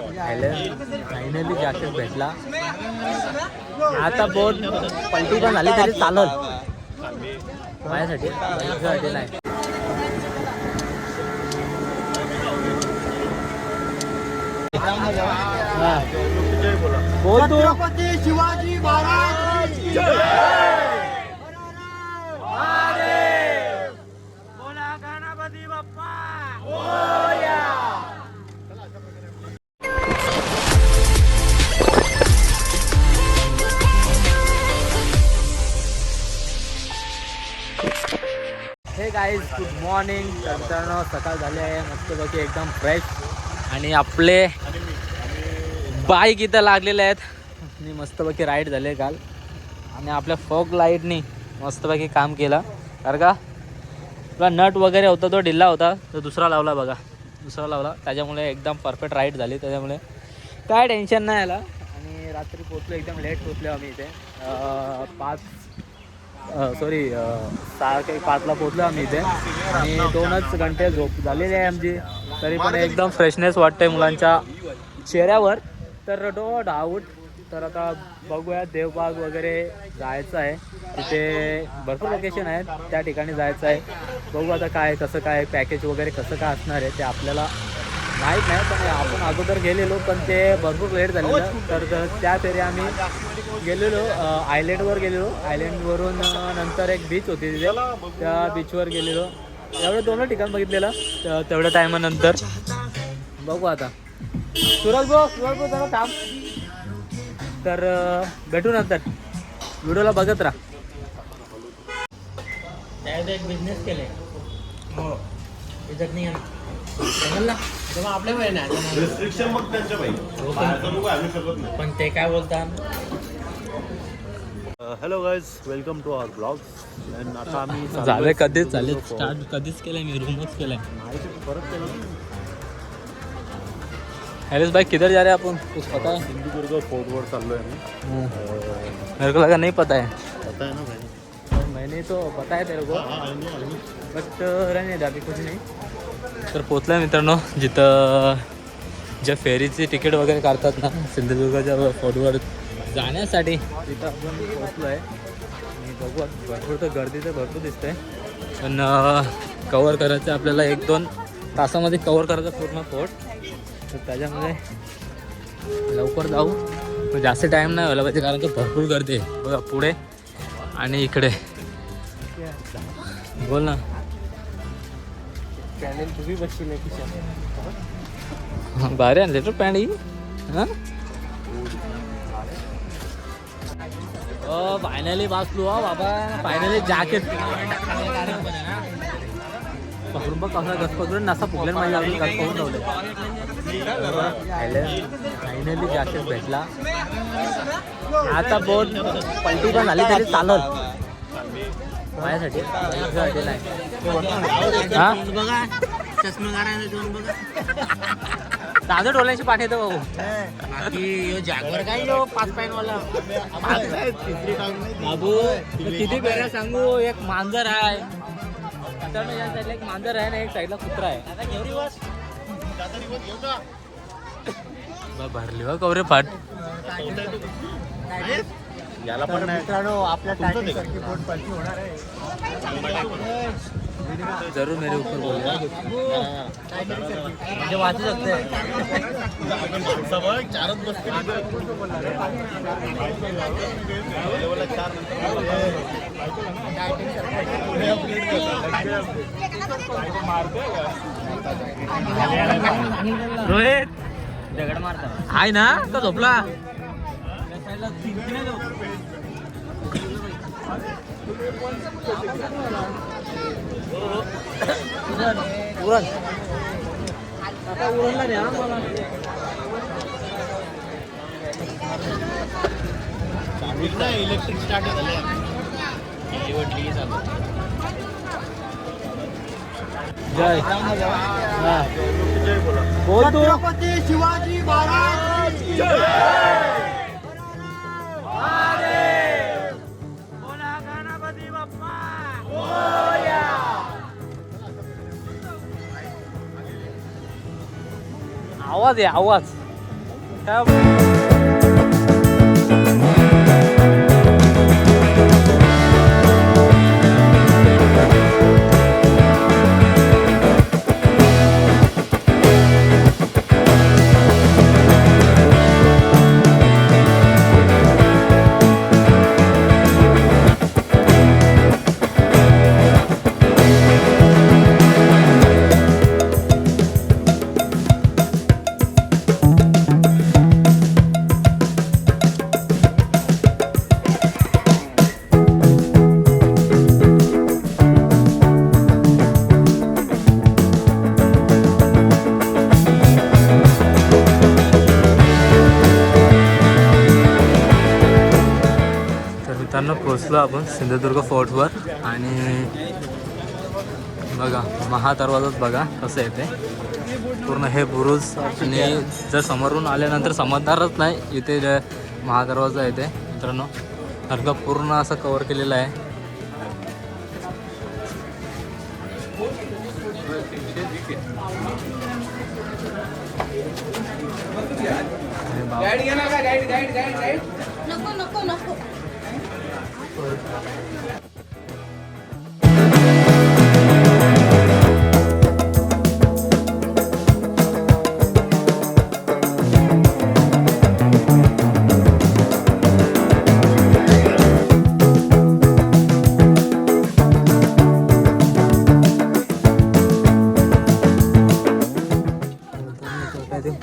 Finally jacket भेटला. आता बोट पलटी पण झाली तरी चालल. माझ्यासाठी माझ्यासाठी नाही. बोल तू Shivaji Maharaj guys good morning मित्रांनो सकाळ झाली आहे. मस्तपैकी एकदम फ्रेश आणि आपले बाईक इथं लागलेले आहेत. आणि मस्तपैकी राईड झाले काल. आणि आपल्या फॉग लाईटनी मस्तपैकी काम केलं. कारण का तुला नट वगैरे होता तो ढिल्ला होता. तो दुसरा लावला बघा. दुसरा लावला. त्याच्यामुळे एकदम परफेक्ट राईड झाली. त्याच्यामुळे काय टेन्शन नाही आला. आणि रात्री पोचलो एकदम लेट पोचलो आम्ही इथे. पाच सॉरी सहा काही पाचला पोचलो आम्ही इथे. आणि दोनच घंटे झोप झालेली आहे आमची. तरी पण एकदम फ्रेशनेस वाटते मुलांच्या चेहऱ्यावर. तर डो डाऊट तर आता बघूया देवबाग वगैरे जायचं आहे. तिथे भरपूर लोकेशन आहेत. त्या ठिकाणी जायचं आहे. बघू आता काय कसं काय पॅकेज वगैरे कसं काय असणार आहे ते आपल्याला माहीत नाही पण आपण अगोदर गेलेलो पण ते भरपूर लेट झालेलं. तर त्या फेरी आम्ही गेलेलो आयलँडवर गेलेलो. आयलँडवरून नंतर एक बीच होती तिथे. त्या बीचवर गेलेलो. एवढं दोन ठिकाण बघितलेलं. तेवढ्या टायमानंतर बघू आता. सुरज भाऊ सुरज भाऊ जरा थांब. तर भेटू नंतर. व्हिडिओला बघत राहा. एक बिझनेस केले हो. इज्जत नाही जंगलला तेव्हा आपल्या वेळ नाही रिस्ट्रिक्शन मग त्यांच्या बाई. बाहेरचं लोक आणू शकत नाही. पण ते काय बोलतात hello guys welcome to our blog and आता आम्ही झाले कधीच झाले. स्टार्ट कधीच केलंय मी रूमच ते परत केलं ना. हरीश भाई किधर जा रहे हैं अपन कुछ पता है? सिंधुदुर्ग फोर्टवर चाललोय आम्ही. अं, मेरे को लगा नहीं पता है. पता आहे ना भाई. मैंने तो बताया तेरे को. बट रहने दे अभी कुछ नाही। तर पोचलाय मित्रांनो जिथं ज्या फेरीची तिकीट वगैरे काढतात ना सिंधुदुर्गच्या फोर्टवर जाण्यासाठी. तिथं आपण पोचलो आहे आणि बघू आता भरपूर तर गर्दी तर भरपूर दिसते पण कवर करायचं आपल्याला एक दोन तासामध्ये कवर करायचं पूर्ण फोर्ट तर त्याच्यामुळे लवकर जाऊ. पण जास्त टाईम नाही व्हायला पाहिजे कारण की भरपूर गर्दी आहे. बघा पुढे आणि इकडे. बोल ना. पॅनेल तुम्ही बसशील भारी आणले तो पॅन्ट ही. हां? ओ फायनली वाचलो हा बाबा. फायनली जॅकेट पकडून बघ कसा गस पकडून नसा फुगले माझ्या अजून गस पकडून ठेवले फायनली जॅकेट भेटला. आता बोट पलटी पण झाली तरी चालल. माझ्यासाठी. माझ्यासाठी नाही. हा? बघा चष्मा काढायला दोन बघा. दादा डोळ्यांची पाठ येतो भाऊ. बाकी यो जागवर काय यो पाच पाईन वाला बाबू तू किती पेऱ्या सांगू? एक मांजर आहे. साईडला एक मांजर आहे ना एक साईडला कुत्रा आहे. बा, भरली बा कवरे फाट. याला पण नाही मित्रांनो आपल्या बोट पलटी होणार आहे. जरूर मेरे ऊपर बोल म्हणजे वाचू शकते माणसाबळ चारच बसते रोहित. दगड मारता आहे ना? का झोपला? उरण. आता उरणला द्या ना मला इलेक्ट्रिक स्टार्ट झाले जय. हा. जय बोला. बोल तू शिवाजी महाराज عواد يا عواد मित्रांनो पोचलो आपण सिंधुदुर्ग फोर्टवर आणि बघा महादरवाजाच बघा कसं येते पूर्ण हे बुरुज आणि जर समोरून आल्यानंतर समजणारच नाही इथे जे महादरवाजा येते मित्रांनो का पूर्ण असं कवर केलेलं आहे. नको नको नको.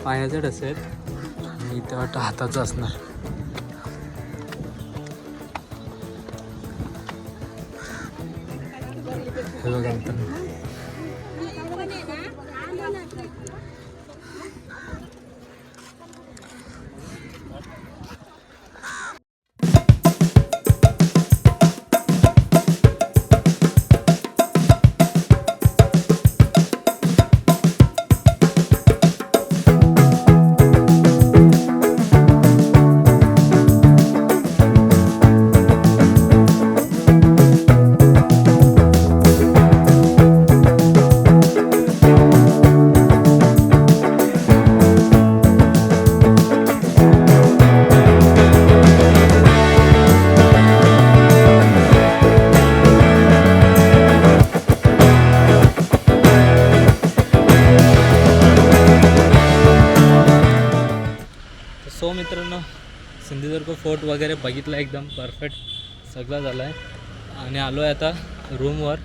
पायाचं असेल. आणि इथं वाटतं हाताचं असणार. Tengo que cantar. Sindhudurg fort वगैरे बघितला एकदम परफेक्ट सगळं झालं आहे आणि आलो आहे आता रूमवर.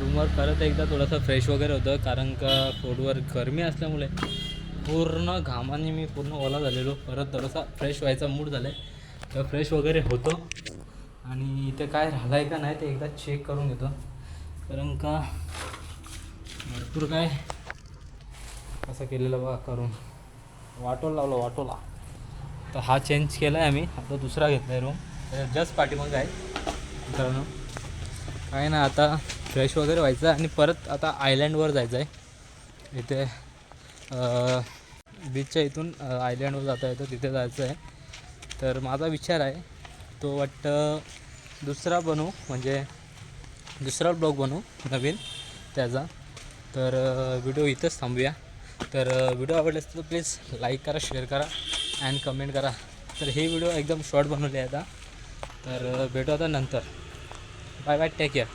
रूमवर परत एकदा थोडंसं फ्रेश वगैरे होतं कारण का फोर्टवर गरमी असल्यामुळे पूर्ण घामाने मी पूर्ण ओला झालेलो. परत थोडासा फ्रेश व्हायचा मूड झाला आहे तर फ्रेश वगैरे होतो. आणि इथे काय राहिलं आहे का नाही ते एकदा चेक करून घेतो. कारण का भरपूर काय असं केलेलं बा करून. वाटोला लावलं वाटोला. तर हा चेंज केला आहे आम्ही. आता दुसरा घेतला आहे रूम जस्ट पाठीमागं आहे. मित्रांनो. काय ना आता फ्रेश वगैरे व्हायचं आहे आणि परत आता आयलँडवर जायचं आहे. इथे बीचच्या इथून आयलँडवर जाता येतं तिथे जायचं आहे. तर माझा विचार आहे तो वाटतं दुसरा बनवू म्हणजे दुसरा ब्लॉग बनवू नवीन त्याचा. तर व्हिडिओ इथंच थांबूया. तर व्हिडिओ आवडला असतो तर प्लीज लाईक करा शेअर करा. अँड कमेंट करा. तर हे व्हिडिओ एकदम शॉर्ट बनवले आहे आता. तर भेटू आता नंतर. Bye bye take care